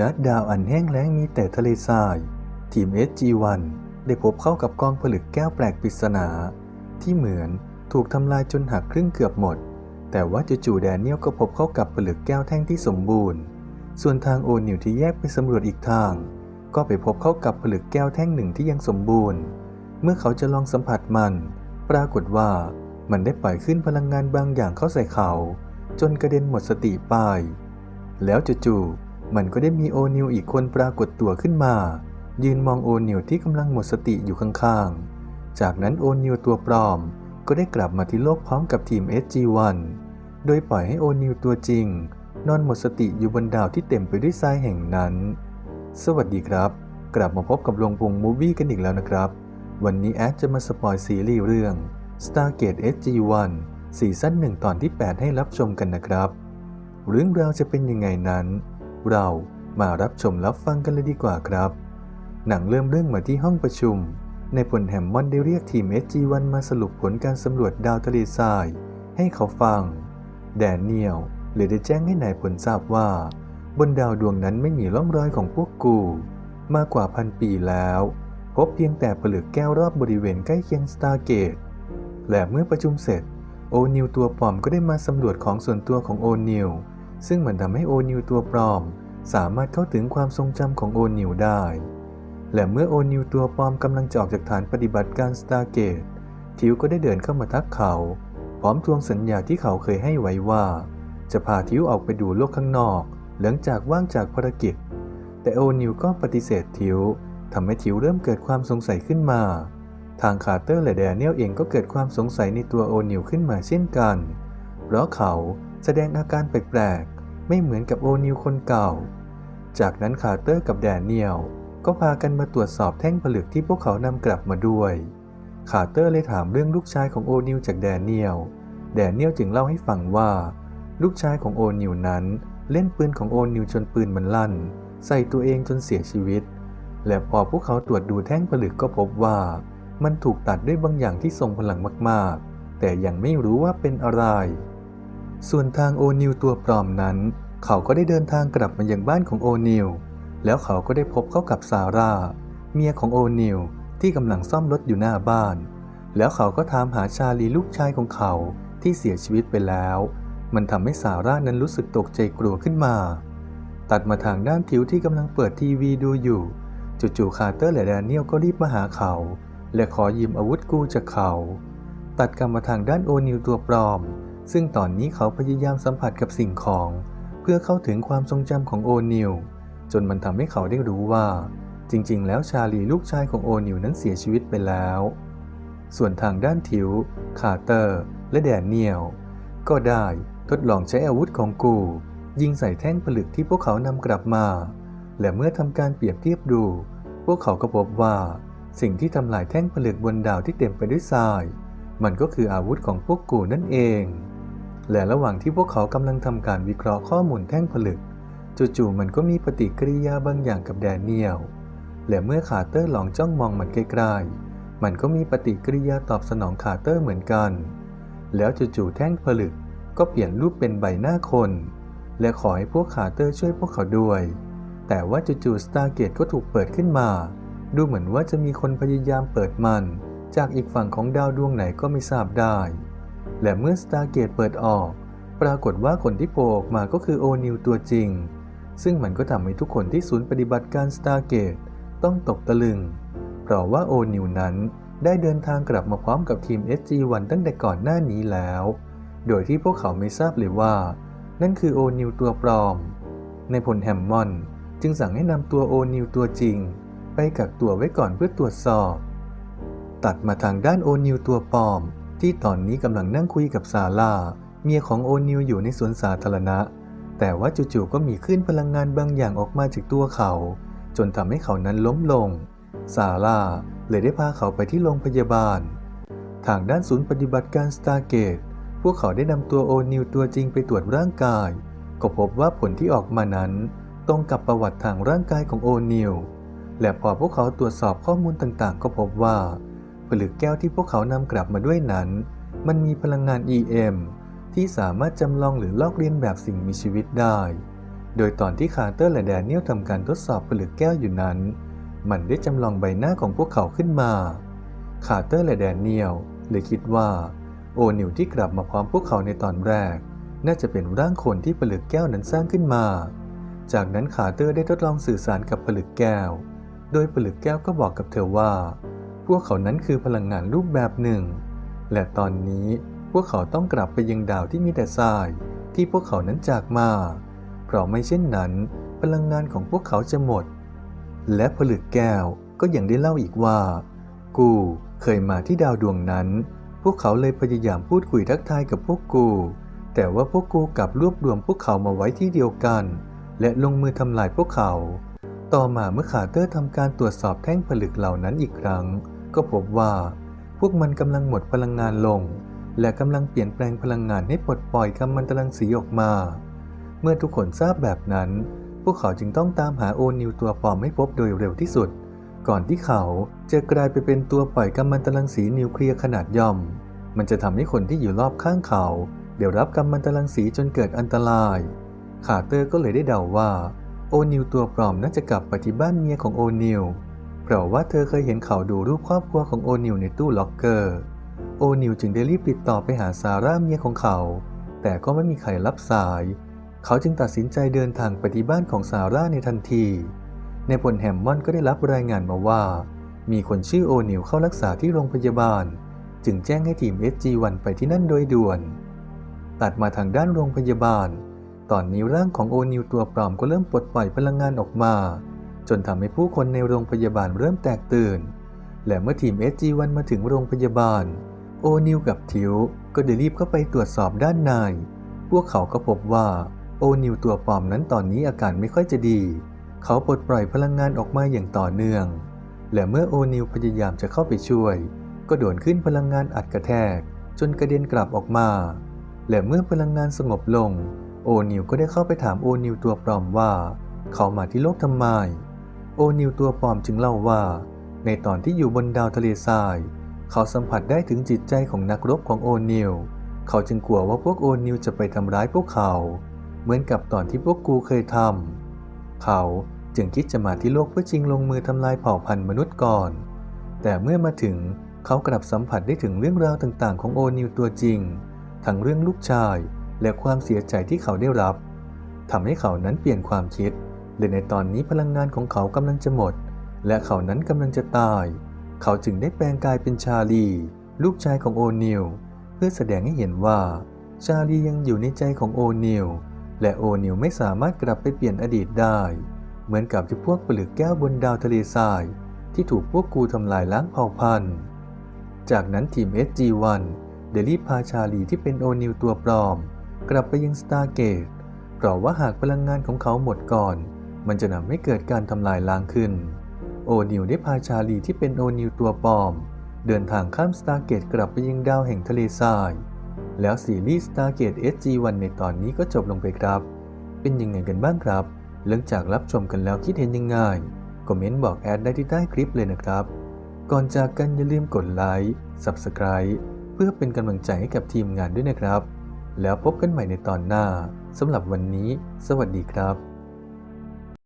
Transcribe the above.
ณดาวอันแห้งแล้งมีแต่ทะเลทราย ทีม SG1 ได้พบเข้ากับกองผลึกแก้วแปลกปริศนา ที่เหมือนถูกทำลายจนหักครึ่งเกือบหมด แต่ว่าจู่ๆแดเนียลก็พบเข้ากับผลึกแก้วแท่งที่สมบูรณ์ ส่วนทางโอนิวที่แยกไปสำรวจอีกทาง ก็ไปพบเข้ากับผลึกแก้วแท่งหนึ่งที่ยังสมบูรณ์ เมื่อเขาจะลองสัมผัสมัน ปรากฏว่ามันได้ปล่อยขึ้นพลังงานบางอย่างเข้าใส่เขา จนกระเด็นหมดสติไป แล้วจู่ๆ มันก็ได้มีโอนิวอีกคนปรากฏตัวขึ้นมา ยืนมองโอนิวที่กำลังหมดสติอยู่ข้างๆ จากนั้นโอนิวตัวปลอม ก็ได้กลับมาที่โลกพร้อมกับทีม SG1 โดยปล่อยให้โอนิวตัวจริง นอนหมดสติอยู่บนดาวที่เต็มไปด้วยทรายแห่งนั้น สวัสดีครับ กลับมาพบกับโรงวงมูวี่กันอีกแล้วนะครับ วันนี้แอดจะมาสปอยซีรีส์เรื่อง Stargate SG1 ซีซั่น1ตอนที่ 8 ให้รับชมกันนะครับ เรื่องราวจะเป็นยังไงนั้น เรามารับชมรับฟังกันเลยดีกว่าครับ หนังเริ่มเรื่องมาที่ห้องประชุม ในพลแฮมมอนได้เรียกทีม SG1 มาสรุปผลการสำรวจดาวทะเลทราย ให้เขาฟัง แดเนียลเลยได้แจ้งให้นายพลทราบว่า บนดาวดวงนั้นไม่มีร่องรอยของพวกกู มากกว่าพันปีแล้ว พบเพียงแต่ผลึกแก้วรอบบริเวณใกล้เคียงสตาร์เกตและเมื่อประชุมเสร็จโอนิวตัวปลอมก็ได้มาสำรวจของส่วนตัวของโอนิว ซึ่งมันทำให้โอนิวตัวปลอม สามารถเข้าถึงความทรงจำของโอนิวได้ และเมื่อโอนิวตัวปลอมกำลังจะออกจากฐานปฏิบัติการสตาร์เกต ทิวก็ได้เดินเข้ามาทักเขา พร้อมทวงสัญญาที่เขาเคยให้ไว้ว่า จะพาทิวออกไปดูโลกข้างนอก หลังจากว่างจากภารกิจ แต่โอนิวก็ปฏิเสธทิวทำให้ทิวเริ่มเกิดความสงสัยขึ้นมาทางคาร์เตอร์และแดเนียลเองก็เกิดความสงสัยในตัวโอนิวขึ้นมาเช่นกัน เพราะเขา แสดงอาการแปลกๆ ไม่เหมือนกับโอนิวคนเก่า จากนั้นคาร์เตอร์กับแดเนียลก็พากันมาตรวจสอบแท่งผลึกที่พวกเขานำกลับมาด้วยคาร์เตอร์เลยถามเรื่องลูกชายของโอนิวจากแดเนียล แดเนียลจึงเล่าให้ฟังว่า ลูกชายของโอนิวนั้น เล่นปืนของโอนิวจนปืนมันลั่น ใส่ตัวเองจนเสียชีวิต และพอพวกเขาตรวจดูแท่งผลึกก็พบว่า มันถูกตัดด้วยบางอย่างที่ทรงพลังมากๆ แต่ยังไม่รู้ว่าเป็นอะไร ส่วนทางโอนิวตัวปลอมนั้น เขาก็ได้เดินทางกลับมายังบ้านของโอนิวแล้วเขาก็ได้พบเข้ากับซาร่า เมียของโอนิวที่กำลังซ่อมรถอยู่หน้าบ้าน แล้วเขาก็ถามหาชาลีลูกชายของเขาที่เสียชีวิตไปแล้ว มันทำให้ซาร่านั้นรู้สึกตกใจกลัวขึ้นมา ตัดมาทางด้านทิวที่กำลังเปิดทีวีดูอยู่ จู่ๆคาร์เตอร์และแดเนียลก็รีบมาหาเขา และขอยืมอาวุธกู้จากเขา ตัดกลับมาทางด้านโอนิวตัวปลอม ซึ่งตอนนี้เขาพยายามสัมผัสกับสิ่งของ เพื่อเข้าถึงความทรงจำของโอนิวจนมันทำให้เขาได้รู้ว่า จริง ๆ แล้วชาลีลูกชายของโอนิวนั้นเสียชีวิตไปแล้ว ส่วนทางด้านทิวคาร์เตอร์ และแดนเนียลก็ได้ทดลองใช้อาวุธของกู ยิงใส่แท่งผลึกที่พวกเขานำกลับมา และเมื่อทำการเปรียบเทียบดู พวกเขาก็พบว่า สิ่งที่ทำลายแท่งผลึกบนดาวที่เต็มไปด้วยทราย มันก็คืออาวุธของพวกกูนั่นเอง และระหว่างที่พวกเขากำลังทำการวิเคราะห์ข้อมูลแท่งผลึก จู่ๆมันก็มีปฏิกิริยาบางอย่างกับแดเนียล และเมื่อคาร์เตอร์ลองจ้องมองมันใกล้ๆ มันก็มีปฏิกิริยาตอบสนองคาร์เตอร์เหมือนกัน แล้วจู่ๆแท่งผลึกก็เปลี่ยนรูปเป็นใบหน้าคน และขอให้พวกคาร์เตอร์ช่วยพวกเขาด้วย แต่ว่าจู่ๆสตาร์เกตก็ถูกเปิดขึ้นมา ดูเหมือนว่าจะมีคนพยายามเปิดมัน จากอีกฝั่งของดาวดวงไหนก็ไม่ทราบได้ และเมื่อสตาร์เกตเปิดออก ปรากฏว่าคนที่โผล่ออกมาก็คือโอนิวตัวจริง ซึ่งมันก็ทำให้ทุกคนที่ศูนย์ปฏิบัติการสตาร์เกตต้องตกตะลึง เพราะว่าโอนิวนั้นได้เดินทางกลับมาพร้อมกับทีม SG1 ตั้งแต่ก่อนหน้านี้แล้ว โดยที่พวกเขาไม่ทราบเลยว่า นั่นคือโอนิวตัวปลอม ในพลแฮมมอนจึงสั่งให้นำตัวโอนิวตัวจริง ไปกักตัวไว้ก่อนเพื่อตรวจสอบ ตัดมาทางด้านโอนิวตัวปลอม ที่ตอนนี้กำลังนั่งคุยกับซาร่าเมียของโอนิวอยู่ในสวนสาธารณะ แต่ว่าจู่ๆก็มีคลื่นพลังงานบางอย่างออกมาจากตัวเขา จนทำให้เขานั้นล้มลง ซาร่าเลยได้พาเขาไปที่โรงพยาบาล ทางด้านศูนย์ปฏิบัติการสตาร์เกต พวกเขาได้นำตัวโอนิวตัวจริงไปตรวจร่างกาย ก็พบว่าผลที่ออกมานั้น ตรงกับประวัติทางร่างกายของโอนิว และพอพวกเขาตรวจสอบข้อมูลต่างๆ ก็พบว่า ผลึกแก้วที่พวกเขานำกลับมาด้วยนั้น มันมีพลังงาน EM ที่สามารถจำลองหรือลอกเลียนแบบสิ่งมีชีวิตได้ โดยตอนที่คาร์เตอร์และแดเนียลทำการทดสอบผลึกแก้วอยู่นั้น มันได้จำลองใบหน้าของพวกเขาขึ้นมา คาร์เตอร์และแดเนียลเลยคิดว่าโอนิวที่กลับมาพร้อมพวกเขาในตอนแรก น่าจะเป็นร่างคนที่ผลึกแก้วนั้นสร้างขึ้นมา จากนั้นคาร์เตอร์ได้ทดลองสื่อสารกับผลึกแก้ว โดยผลึกแก้วก็บอกกับเธอว่า พวกเขานั้นคือพลังงานรูปแบบหนึ่ง และตอนนี้พวกเขาต้องกลับไปยังดาวที่มีแต่ทรายที่พวกเขานั้นจากมา เพราะไม่เช่นนั้น พลังงานของพวกเขาจะหมด และผลึกแก้วก็ยังได้เล่าอีกว่า กูเคยมาที่ดาวดวงนั้น พวกเขาเลยพยายามพูดคุยทักทายกับพวกกู แต่ว่าพวกกูกลับรวบรวมพวกเขามาไว้ที่เดียวกัน และลงมือทำลายพวกเขา ต่อมาเมื่อคาร์เตอร์ทำการตรวจสอบแท่งผลึกเหล่านั้นอีกครั้ง ก็พบว่าพวกมันกำลังหมดพลังงานลง และกำลังเปลี่ยนแปลงพลังงานให้ปลดปล่อยกัมมันตรังสีออกมา เมื่อทุกคนทราบแบบนั้น พวกเขาจึงต้องตามหาโอนิวตัวปลอมให้พบโดยเร็วที่สุด ก่อนที่เขาจะกลายไปเป็นตัวปล่อยกัมมันตรังสีนิวเคลียร์ขนาดย่อม มันจะทำให้คนที่อยู่รอบข้างเขาเดี๋ยวรับกัมมันตรังสีจนเกิดอันตรายคาเตอร์ก็เลยได้เดาว่า โอนิวตัวปลอมน่าจะกลับไปที่บ้านเมียของโอนิว เพราะว่าเธอเคยเห็นเขาดูรูปครอบครัวของโอนิวในตู้ล็อกเกอร์ โอนิวจึงได้รีบติดต่อไปหาซาร่าเมียของเขา แต่ก็ไม่มีใครรับสาย เขาจึงตัดสินใจเดินทางไปที่บ้านของซาร่าในทันที ในผลแฮมมอนก็ได้รับรายงานมาว่า มีคนชื่อโอนิวเข้ารักษาที่โรงพยาบาล จึงแจ้งให้ทีม SG1 ไปที่นั่นโดยด่วน ตัดมาทางด้านโรงพยาบาล ตอนนี้ร่างของโอนิวตัวปลอมก็เริ่มปลดปล่อยพลังงานออกมา จนทำให้ผู้คนในโรงพยาบาลเริ่มแตกตื่น และเมื่อทีม SG1 มาถึงโรงพยาบาล โอนิวกับทิวก็ได้รีบเข้าไปตรวจสอบด้านใน พวกเขาก็พบว่าโอนิวตัวปลอมนั้นตอนนี้อาการไม่ค่อยจะดี เขาปลดปล่อยพลังงานออกมาอย่างต่อเนื่อง และเมื่อโอนิวพยายามจะเข้าไปช่วย ก็โดนขึ้นพลังงานอัดกระแทก จนกระเด็นกลับออกมา และเมื่อพลังงานสงบลง โอนิวก็ได้เข้าไปถามโอนิวตัวปลอมว่า เขามาที่โลกทำไม โอนิวตัวปลอมจึงเล่าว่า ในตอนที่อยู่บนดาวทะเลทราย เขาสัมผัสได้ถึงจิตใจของนักรบของโอนิวเขาจึงกลัวว่าพวกโอนิวจะไปทำร้ายพวกเขา เหมือนกับตอนที่พวกกูเคยทำเขาจึงคิดจะมาที่โลกเพื่อชิงลงมือทำลายเผ่าพันธุ์มนุษย์ก่อน แต่เมื่อมาถึงเขากลับสัมผัสได้ถึงเรื่องราวต่างๆ ของโอนิวตัวจริง ทั้งเรื่องลูกชายและความเสียใจที่เขาได้รับทำให้เขานั้นเปลี่ยนความคิด และในตอนนี้พลังงานของเขากำลังจะหมด และเขานั้นกำลังจะตาย เขาจึงได้แปลงกายเป็นชาลี ลูกชายของโอนิวเพื่อแสดงให้เห็นว่า ชาลียังอยู่ในใจของโอนิวและโอนิวไม่สามารถกลับไปเปลี่ยนอดีตได้ เหมือนกับที่พวกผลึกแก้วบนดาวทะเลทราย ที่ถูกพวกกูทำลายล้างเผ่าพันธุ์ จากนั้นทีม SG1 เดรีบพาชาลีที่เป็นโอนิวตัวปลอม กลับไปยังสตาร์เกตเพราะว่าหากพลังงานของเขาหมดก่อน มันจะนำให้เกิดการทำลายล้างขึ้น โอนิวได้พาชาลีที่เป็นโอนิวตัวปลอม เดินทางข้ามสตาร์เกตกลับไปยังดาวแห่งทะเลทราย แล้วซีรีส์ Stargate SG1 ในตอนนี้ก็จบลงไปครับ เป็นยังไงกันบ้างครับ หลังจากรับชมกันแล้วคิดเห็นยังไงคอมเมนต์บอกแอดได้ที่ใต้คลิปเลยนะครับ ก่อนจากกันอย่าลืมกดไลค์ Subscribe เพื่อเป็นกำลังใจให้กับทีมงานด้วยนะครับ แล้วพบกันใหม่ในตอนหน้าสำหรับวันนี้ สวัสดีครับ